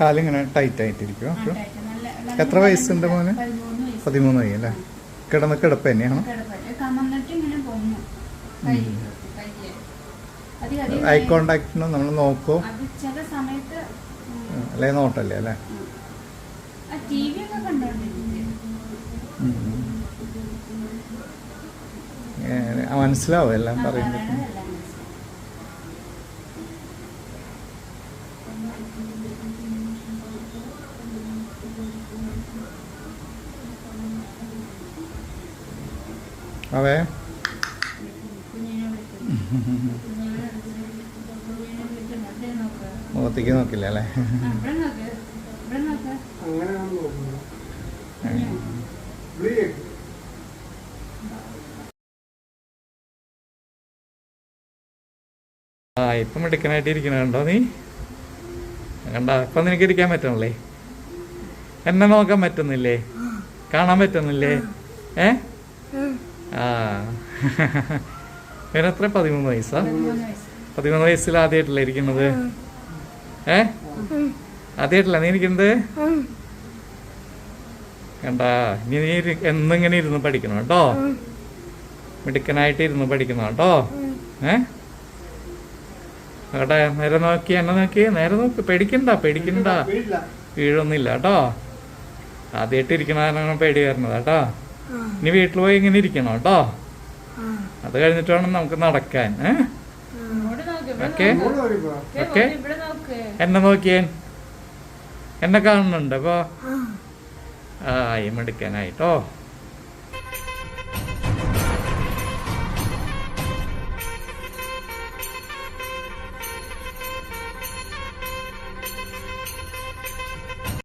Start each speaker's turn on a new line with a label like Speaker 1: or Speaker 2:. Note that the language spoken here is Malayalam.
Speaker 1: കാലിങ്ങനെ ടൈറ്റ് ആയിട്ടിരിക്കും
Speaker 2: നല്ല
Speaker 1: എത്ര വയസ്സുണ്ട് മോന്?
Speaker 2: പതിമൂന്ന്
Speaker 1: വയ്യ അല്ലേ? കിടന്ന് കിടപ്പ് തന്നെയാണ് ഐ കോണ്ടാക്ട് നമ്മൾ നോക്കോ? അല്ലെ നോട്ടല്ലേ അല്ലേ? മനസ്സിലാവും എല്ലാം പറയുന്നത്.
Speaker 2: നോക്കുന്നത്
Speaker 1: കുഞ്ഞു. നോക്കില്ല അല്ലേ?
Speaker 2: ആ
Speaker 1: ഇപ്പം മിടുക്കനായിട്ട് ഇരിക്കണ കണ്ടോ നീ? കണ്ട? ഇപ്പം നിനക്ക് ഇരിക്കാൻ പറ്റണല്ലേ എന്നെ നോക്കാൻ പറ്റുന്നില്ലേ? കാണാൻ പറ്റുന്നില്ലേ? ഏ? ആ. എത്ര പതിമൂന്ന് വയസ്സാ?
Speaker 2: പതിമൂന്ന് വയസ്സ്.
Speaker 1: പതിമൂന്ന് വയസ്സിൽ ആദ്യമായിട്ടല്ലേ ഇരിക്കുന്നത്? ഏ? ആദ്യമായിട്ടല്ല നീ ഇരിക്കുന്നത്? കണ്ടാ ഇനി നീ എന്നിങ്ങനെ ഇരുന്ന് പഠിക്കണം കേട്ടോ. മിടുക്കനായിട്ട് ഇരുന്ന് പഠിക്കണം കേട്ടോ. ഏ? കേട്ടെ നേരെ നോക്കി എന്നെ നോക്കി നേരെ നോക്കി. പേടിക്കണ്ട പേടിക്കണ്ട. വീഴൊന്നുമില്ല കേട്ടോ. ആദ്യമായിട്ട് ഇരിക്കണ പേടി വരുന്നത് കേട്ടോ. ഇനി വീട്ടിൽ പോയി ഇങ്ങനെ ഇരിക്കണം കേട്ടോ. അത് കഴിഞ്ഞിട്ട് വേണം നമുക്ക് നടക്കാൻ ഓക്കെ. എന്നെ നോക്കിയേ. എന്നെ കാണുന്നുണ്ട് അപ്പോൾ ആ. ഈ മിടുക്കാനായിട്ടോ